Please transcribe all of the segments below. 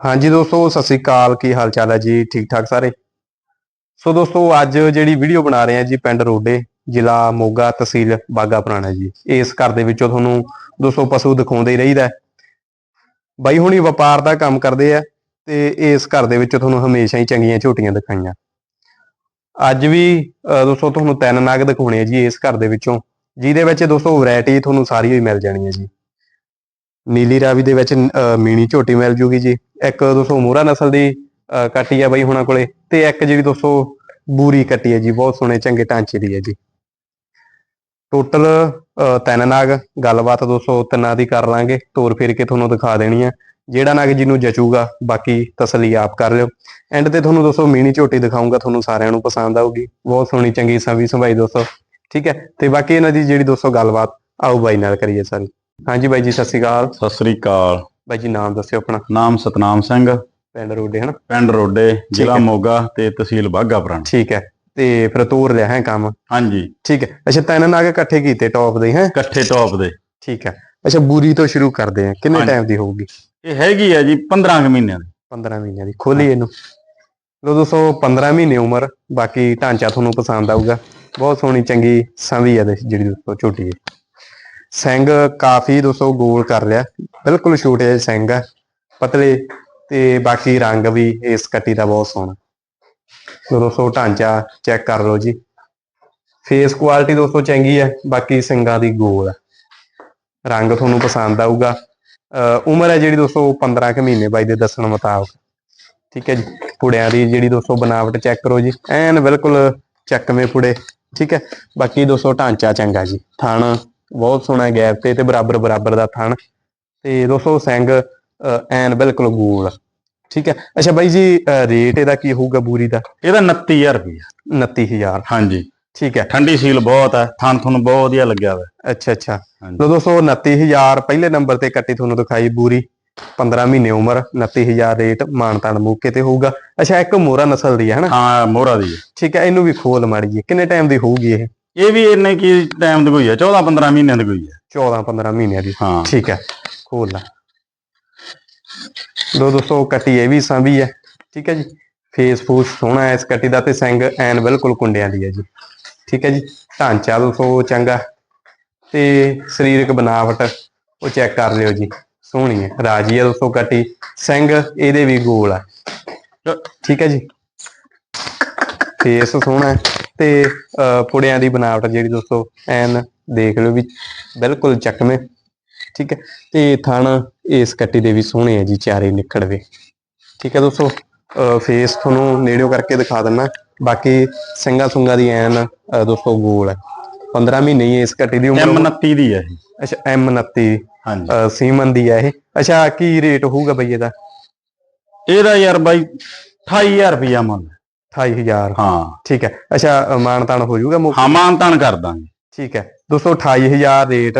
ਹਾਂਜੀ ਦੋਸਤੋ, ਸਤਿ ਸ੍ਰੀ ਅਕਾਲ। ਕੀ ਹਾਲ ਚਾਲ ਹੈ ਜੀ? ਠੀਕ ਠਾਕ ਸਾਰੇ? ਸੋ ਦੋਸਤੋ, ਅੱਜ ਜਿਹੜੀ ਵੀਡੀਓ ਬਣਾ ਰਹੇ ਹਾਂ ਜੀ ਪਿੰਡ ਰੋਡੇ, ਜ਼ਿਲ੍ਹਾ ਮੋਗਾ ਤਹਿਸੀਲ ਬਾਗਾ ਪੁਰਾਣਾ ਜੀ। ਇਸ ਘਰ ਦੇ ਵਿੱਚੋਂ ਤੁਹਾਨੂੰ ਦੋਸਤੋ ਪਸ਼ੂ ਦਿਖਾਉਂਦੇ ਹੀ ਰਹੀਦਾ ਬਾਈ ਹੁਣੀ ਵਪਾਰ ਦਾ ਕੰਮ ਕਰਦੇ ਆ ਤੇ ਇਸ ਘਰ ਦੇ ਵਿੱਚੋਂ ਤੁਹਾਨੂੰ ਹਮੇਸ਼ਾ ਹੀ ਚੰਗੀਆਂ ਝੋਟੀਆਂ ਦਿਖਾਈਆਂ। ਅੱਜ ਵੀ ਦੋਸਤੋ ਤੁਹਾਨੂੰ ਤਿੰਨ ਨਾਗ ਦਿਖਾਉਣੇ ਆ ਜੀ ਇਸ ਘਰ ਦੇ ਵਿੱਚੋਂ, ਜਿਹਦੇ ਵਿੱਚ ਦੋਸਤੋ ਵੈਰਾਈਟੀ ਤੁਹਾਨੂੰ ਸਾਰੀ ਹੀ ਮਿਲ ਜਾਣੀ ਹੈ ਜੀ। ਨੀਲੀ ਰਾਵੀ ਦੇ ਵਿੱਚ ਅਹ, ਮੀਣੀ ਝੋਟੀ ਮਿਲ ਜੂਗੀ ਜੀ। ਇੱਕ ਦੋਸਤੋ ਮੋਹਰਾ ਨਸਲ ਦੀ ਅਹ, ਕੱਟੀ ਆ ਬਾਈ ਹੁਣਾਂ ਕੋਲੇ ਤੇ ਇੱਕ ਜਿਹੜੀ ਦੋਸਤੋ ਬੂਰੀ ਕੱਟੀ ਹੈ ਜੀ ਬਹੁਤ ਸੋਹਣੇ ਚੰਗੇ ਢਾਂਚੇ ਦੀ ਹੈ ਜੀ। ਟੋਟਲ ਤਿੰਨ ਨਾਗ ਗੱਲਬਾਤ ਦੋਸਤੋ ਤਿੰਨਾਂ ਦੀ ਕਰ ਲਾਂਗੇ ਤੋਰ ਫੇਰ ਕੇ ਤੁਹਾਨੂੰ ਦਿਖਾ ਦੇਣੀ ਹੈ ਜਿਹੜਾ ਨਾਗ ਜਿਹਨੂੰ ਜਚੂਗਾ ਬਾਕੀ ਤਸੱਲੀ ਆਪ ਕਰ ਲਿਓ। ਐਂਡ ਤੇ ਤੁਹਾਨੂੰ ਦੋਸਤੋ ਮੀਣੀ ਝੋਟੀ ਦਿਖਾਉਂਗਾ ਤੁਹਾਨੂੰ ਸਾਰਿਆਂ ਨੂੰ ਪਸੰਦ ਆਊਗੀ। ਬਹੁਤ ਸੋਹਣੀ ਚੰਗੀ ਸੰਭੀ ਸੰਭਾਈ ਦੋਸਤੋ। ਠੀਕ ਹੈ ਤੇ ਬਾਕੀ ਇਹਨਾਂ ਦੀ ਜਿਹੜੀ ਦੋਸਤੋ ਗੱਲਬਾਤ ਆਓ ਬਾਈ ਨਾਲ ਕਰੀਏ ਸਾਰੀ। ਹਾਂਜੀ ਬਾਈ ਜੀ ਸਤਿ ਸ਼੍ਰੀ ਅਕਾਲ। ਸਤਿ ਸ੍ਰੀ ਅਕਾਲ। ਬਾਈ ਜੀ ਨਾਮ ਦੱਸਿਓ ਆਪਣਾ। ਨਾਮ ਸਤਨਾਮ ਸਿੰਘ। ਪਿੰਡ ਰੋਡੇ ਹਨਾ? ਪਿੰਡ ਰੋਡੇ ਜ਼ਿਲ੍ਹਾ। ਮੋਗਾ ਤੇ ਤਹਿਸੀਲ ਬਾਘਾ ਪੁਰਾਣਾ ਠੀਕ ਹੈ। ਤੇ ਫਿਰ ਤੋਰ ਲਿਆ ਹੈ ਕੰਮ। ਹਾਂਜੀ। ਠੀਕ ਹੈ। ਅੱਛਾ ਤਿੰਨ ਨਾਗ ਇਕੱਠੇ ਕੀਤੇ ਟੌਪ ਦੇ ਹੈ? ਇਕੱਠੇ ਟੌਪ ਦੇ। ਠੀਕ ਹੈ। ਅੱਛਾ ਬੂਰੀ ਤੋਂ ਸ਼ੁਰੂ ਕਰਦੇ ਆ ਕਿੰਨੇ। ਟਾਈਮ ਦੀ ਹੋਊਗੀ? ਇਹ ਹੈਗੀ ਆ ਜੀ 15 ਕੁ ਮਹੀਨਿਆਂ ਦੀ। 15 ਮਹੀਨਿਆਂ ਦੀ। ਖੋਲੀ ਇਹਨੂੰ। ਲੋ ਦੋਸਤੋ 15 ਮਹੀਨੇ ਉਮਰ। ਬਾਕੀ ਢਾਂਚਾ ਤੁਹਾਨੂੰ ਪਸੰਦ ਆਊਗਾ। ਬਹੁਤ ਸੋਹਣੀ ਚੰਗੀ ਸੰਭੀ ਹੈ ਦੇ ਜਿਹੜੀ ਦੋਸਤੋ ਝੋਟੀ ਹੈ। ਸਿੰਘ ਕਾਫੀ ਦੋਸਤੋ ਗੋਲ ਕਰ ਲਿਆ। ਬਿਲਕੁਲ ਛੋਟੇ ਜਿਹੇ ਸਿੰਘ ਆ ਪਤਲੇ ਤੇ ਬਾਕੀ ਰੰਗ ਵੀ ਇਸ ਕੱਟੀ ਦਾ ਬਹੁਤ ਸੋਹਣਾ। ਲੋ ਦੋਸਤੋ ਢਾਂਚਾ ਚੈੱਕ ਕਰ ਲਓ ਜੀ। ਫੇਸ ਕੁਆਲਿਟੀ ਦੋਸਤੋ ਚੰਗੀ ਹੈ, ਬਾਕੀ ਸਿੰਘਾਂ ਦੀ ਗੋਲ ਹੈ। ਰੰਗ ਤੁਹਾਨੂੰ ਪਸੰਦ ਆਊਗਾ। ਅਹ ਉਮਰ ਹੈ ਜਿਹੜੀ ਦੋਸਤੋ 15 ਕੁ ਮਹੀਨੇ ਬਾਈ ਦੇ ਦੱਸਣ ਮੁਤਾਬਕ। ਠੀਕ ਹੈ ਜੀ, ਪੁੜਿਆਂ ਦੀ ਜਿਹੜੀ ਦੋਸਤੋ ਬਨਾਵਟ ਚੈੱਕ ਕਰੋ ਜੀ। ਐਨ ਬਿਲਕੁਲ ਚੱਕਵੇਂ ਪੁੜੇ। ਠੀਕ ਹੈ, ਬਾਕੀ ਦੋਸਤੋ ਢਾਂਚਾ ਚੰਗਾ ਜੀ। ਥਣ ਬਹੁਤ ਸੋਹਣਾ ਗੈਪ ਤੇ ਤੇ ਬਰਾਬਰ ਬਰਾਬਰ ਦਾ ਥਣ। ਤੇ ਦੋਸਤੋ ਸਿੰਘ ਐਨ ਬਿਲਕੁਲ ਗੋਲ ਠੀਕ ਹੈ? ਅੱਛਾ ਬਾਈ ਜੀ ਰੇਟ ਇਹਦਾ ਕੀ ਹੋਊਗਾ ਬੂਰੀ ਦਾ? ਇਹਦਾ 29000 ਰੁਪਇਆ 29000 ਹਾਂਜੀ। ਠੀਕ ਹੈ। ਠੰਡੀ ਸੀਲ ਬਹੁਤ ਹੈ ਥਣ ਤੁਹਾਨੂੰ ਬਹੁਤ ਵਧੀਆ ਲੱਗਿਆ ਵਾ। ਅੱਛਾ ਅੱਛਾ। ਲੋ ਦੋਸਤੋ 29000 ਪਹਿਲੇ ਨੰਬਰ ਤੇ ਕੱਟੀ ਤੁਹਾਨੂੰ ਦਿਖਾਈ ਬੂਰੀ। 15 ਮਹੀਨੇ ਉਮਰ 29000 ਰੇਟ ਮਾਨਤਾਨ ਮੌਕੇ ਤੇ ਹੋਊਗਾ। ਅੱਛਾ ਇੱਕ ਮੋਰਾ ਨਸਲ ਦੀ ਹੈ ਹਨਾ? ਹਾਂ ਮੋਹਰਾ ਦੀ। ਠੀਕ ਹੈ ਇਹਨੂੰ ਵੀ ਖੋਲ ਜੀ ਕਿੰਨੇ ਟਾਈਮ ਦੀ ਹੋਊਗੀ ਇਹ? ਇਹ ਵੀ ਇੰਨੇ ਕੀ ਟਾਈਮ ਦੀ ਕੋਈ ਹੈ 14 15 ਮਹੀਨਿਆਂ ਦੀ ਕੋਈ ਹੈ 14 15 ਮਹੀਨਿਆਂ ਦੀ। ਹਾਂ। ਠੀਕ ਹੈ। ਖੋਲ ਲਾ ਲੋ ਦੋਸਤੋ ਕੱਟੀ ਇਹ ਵੀ ਸਾਂਭੀ ਹੈ। ਠੀਕ ਹੈ ਜੀ। ਫੇਸ ਫੂਸ ਸੋਹਣਾ ਹੈ ਇਸ ਕੱਟੀ ਦਾ ਤੇ ਸਿੰਘ ਐਨ ਬਿਲਕੁਲ ਕੁੰਡਿਆਂ ਦੀ ਹੈ ਜੀ। ਠੀਕ ਹੈ ਜੀ। ਢਾਂਚਾ ਦੋਸਤੋ ਚੰਗਾ। ਤੇ ਸਰੀਰਕ ਬਨਾਵਟ ਉਹ ਚੈੱਕ ਕਰ ਲਿਓ ਜੀ। ਸੋਹਣੀ ਹੈ। ਰਾਜੀ ਹੈ ਦੋਸਤੋ ਕੱਟੀ। ਸਿੰਘ ਇਹਦੇ ਵੀ ਗੋਲ ਹੈ ਠੀਕ ਹੈ ਜੀ। ਫੇਸ ਸੋਹਣਾ ਹੈ। ਤੇ ਪੁੜਿਆਂ ਦੀ ਬਨਾਵਟ ਜਿਹੜੀ ਦੋਸਤੋ ਐਨ ਦੇਖ ਲਓ ਵੀ ਬਿਲਕੁਲ ਚੱਕਵੇਂ। ਠੀਕ ਹੈ? ਤੇ ਥਣ ਇਸ ਕੱਟੀ ਦੇ ਵੀ ਸੋਹਣੇ ਆ ਜੀ ਚਾਰੇ ਨਿਕੜਵੇ ਠੀਕ ਹੈ ਦੋਸਤੋ? ਫੇਸ ਤੁਹਾਨੂੰ ਨੇੜਿਓਂ ਕਰਕੇ ਦਿਖਾ ਦਿੰਨਾ। ਬਾਕੀ ਸਿੰਘਾ ਸੁੰਗਾ ਦੀ ਐਨ ਦੋਸਤੋ ਗੋਲ ਹੈ 15 ਮਹੀਨੇ ਹੀ ਇਸ ਕੱਟੀ ਦੀ ਉਮਰ M29 ਦੀ ਹੈ ਇਹ। ਅੱਛਾ M29 ਹਾਂਜੀ। ਸੀਮਨ ਦੀ ਹੈ ਇਹ। ਅੱਛਾ ਕੀ ਰੇਟ ਹੋਊਗਾ ਬਈ ਇਹਦਾ? ਇਹਦਾ ਯਾਰ ਬਾਈ 28000 ਰੁਪਇਆ ਮੰਨ 28000 ਹਾਂ। ਠੀਕ ਹੈ। ਅੱਛਾ ਤਾਣ ਹੋ ਜਾਊਗਾ ਮੁੱਕ ਹਾਂ ਮਾਨ ਤਾਨ ਕਰ ਦਾਂਗੇ। ਠੀਕ ਹੈ। ਦੋਸਤੋ 28000 ਰੇਟ।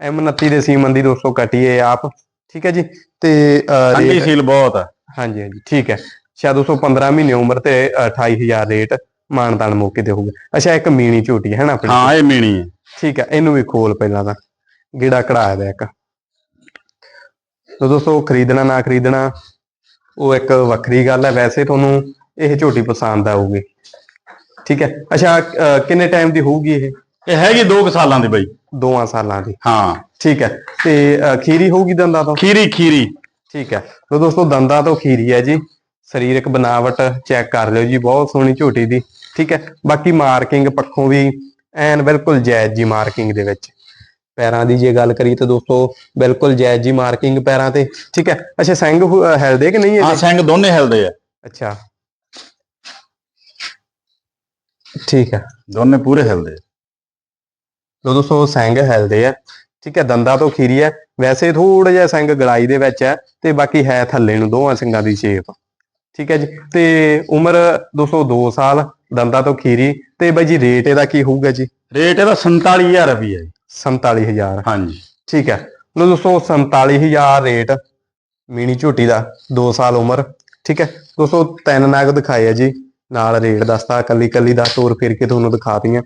M29 ਦੇ ਸੀਮਨ ਦੀ ਦੋਸਤੋ ਕੱਟੀਏ ਆਪ। ਠੀਕ ਹੈ ਜੀ। ਤੇ ਠੰਡੀ ਸੀਲ ਬਹੁਤ ਹੈ। ਹਾਂਜੀ ਹਾਂਜੀ। ਠੀਕ ਹੈ। ਸ਼ਾਇਦ 215 ਮਹੀਨੇ ਉਮਰ ਤੇ 28000 ਰੇਟ ਮਾਨਦਾਨ ਮੌਕੇ ਤੇ ਹੋਊਗਾ। ਅੱਛਾ ਇੱਕ ਮੀਣੀ ਝੋਟੀ ਹੈ ਨਾ ਆਪਣੀ? ਹਾਂ ਇਹ ਮੀਣੀ ਹੈ। ਠੀਕ ਹੈ। ਇਹਨੂੰ ਵੀ ਖੋਲ ਪਹਿਲਾਂ ਤਾਂ। ਗੇੜਾ ਕਢਾ ਦੇ ਇੱਕ। ਤੋ ਦੋਸਤੋ ਖਰੀਦਣਾ ਨਾ ਖਰੀਦਣਾ ਉਹ ਇੱਕ ਵੱਖਰੀ ਗੱਲ ਹੈ। ਵੈਸੇ ਤੁਹਾਨੂੰ ਇਹ ਝੋਟੀ ਪਸੰਦ ਆਊਗੀ। ਠੀਕ ਹੈ? ਅੱਛਾ ਅਹ, ਕਿੰਨੇ ਟਾਈਮ ਦੀ ਹੋਊਗੀ ਇਹ? ਇਹ ਹੈਗੀ 2 ਸਾਲਾਂ ਦੀ ਬਾਈ। ਦੋਆਂ ਸਾਲਾਂ ਦੀ। ਹਾਂ। ਠੀਕ ਹੈ। ਤੇ ਖੀਰੀ ਹੋਊਗੀ ਦੰਦਾਂ ਤੋਂ? ਖੀਰੀ ਖੀਰੀ। ਠੀਕ ਹੈ। ਤੋ ਦੋਸਤੋ ਦੰਦਾਂ ਤੋਂ ਖੀਰੀ ਹੈ ਜੀ। ਸਰੀਰਕ ਬਨਾਵਟ ਚੈੱਕ ਕਰ ਲਿਓ ਜੀ ਬਹੁਤ ਸੋਹਣੀ ਝੋਟੀ ਦੀ। ਠੀਕ ਹੈ। ਬਾਕੀ ਮਾਰਕਿੰਗ ਪੱਖੋਂ ਵੀ ਐਨ ਬਿਲਕੁਲ ਜਾਇਜ਼ ਜੀ ਮਾਰਕਿੰਗ ਦੇ ਵਿੱਚ। ਪੈਰਾਂ ਦੀ ਜੇ ਗੱਲ ਕਰੀ ਤਾਂ ਦੋਸਤੋ ਬਿਲਕੁਲ ਜਾਇਜ਼ ਜੀ ਮਾਰਕਿੰਗ ਪੈਰਾਂ ਤੇ। ਠੀਕ ਹੈ। ਅੱਛਾ ਸਿੰਘ ਹੁ- ਹਿਲਦੇ ਕਿ ਨਹੀਂ ਹਾਂ ਇਹਦੇ ਸਿੰਘ ਦੋਨੇ ਹਿਲਦੇ ਆ। ਅੱਛਾ। ਠੀਕ ਹੈ ਦੋਨੇ ਪੂਰੇ ਹਿਲਦੇ। ਤੋ ਦੋਸਤੋ ਸਿੰਘ ਹਿਲਦੇ ਆ। ਠੀਕ ਹੈ ਦੰਦਾਂ ਤੋਂ ਖੀਰੀ ਹੈ ਵੈਸੇ ਥੋੜਾ ਜਿਹਾ ਸਿੰਘ ਗਲਾਈ ਦੇ ਵਿੱਚ ਹੈ ਤੇ ਬਾਕੀ ਹੈ ਥੱਲੇ ਨੂੰ ਦੋਹਾਂ ਸਿੰਘਾਂ ਦੀ ਸ਼ੇਪ। ਠੀਕ ਹੈ ਜੀ ਤੇ ਉਮਰ 202 ਸਾਲ ਦੰਦਾਂ ਤੋਂ ਖੀਰੀ। ਤੇ ਬਾਈ ਜੀ ਰੇਟ ਇਹਦਾ ਕੀ ਹੋਊਗਾ ਜੀ? ਰੇਟ ਇਹਦਾ 47000 ਰੁਪਇਆ ਜੀ। 47000 ਹਾਂਜੀ। ਠੀਕ ਹੈ ਲੋ ਦੋਸਤੋ 47000 ਰੇਟ ਮੀਨੀ ਝੋਟੀ ਦਾ 2 ਸਾਲ ਉਮਰ। ਠੀਕ ਹੈ ਦੋਸਤੋ ਤਿੰਨ ਨਾਗ ਦਿਖਾਏ ਆ ਜੀ। ਨਾਲ ਰੇਟ ਦੱਸਤਾ ਕੱਲੀ ਕੱਲੀ ਦਾ ਤੋਰ ਫਿਰ ਕੇ ਤੁਹਾਨੂੰ ਦਿਖਾਤੀਆਂ।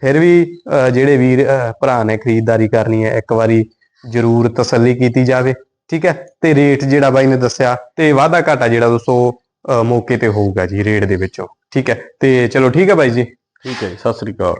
ਫਿਰ ਵੀ ਜਿਹੜੇ ਵੀਰ ਭਰਾ ਨੇ ਖਰੀਦਦਾਰੀ ਕਰਨੀ ਹੈ, ਇੱਕ ਵਾਰੀ ਜ਼ਰੂਰ ਤਸੱਲੀ ਕੀਤੀ ਜਾਵੇ, ਠੀਕ ਹੈ? ਤੇ ਰੇਟ ਜਿਹੜਾ ਬਾਈ ਨੇ ਦੱਸਿਆ, ਤੇ ਵਾਧਾ ਘਾਟਾ ਜਿਹੜਾ ਦੋਸਤੋ, ਅਹ, ਮੌਕੇ ਤੇ ਹੋਊਗਾ ਜੀ, ਰੇਟ ਦੇ ਵਿੱਚੋਂ, ਠੀਕ ਹੈ? ਤੇ ਚਲੋ ਠੀਕ ਹੈ ਬਾਈ ਜੀ। ਠੀਕ ਹੈ ਸਤਿ ਸ੍ਰੀ ਅਕਾਲ।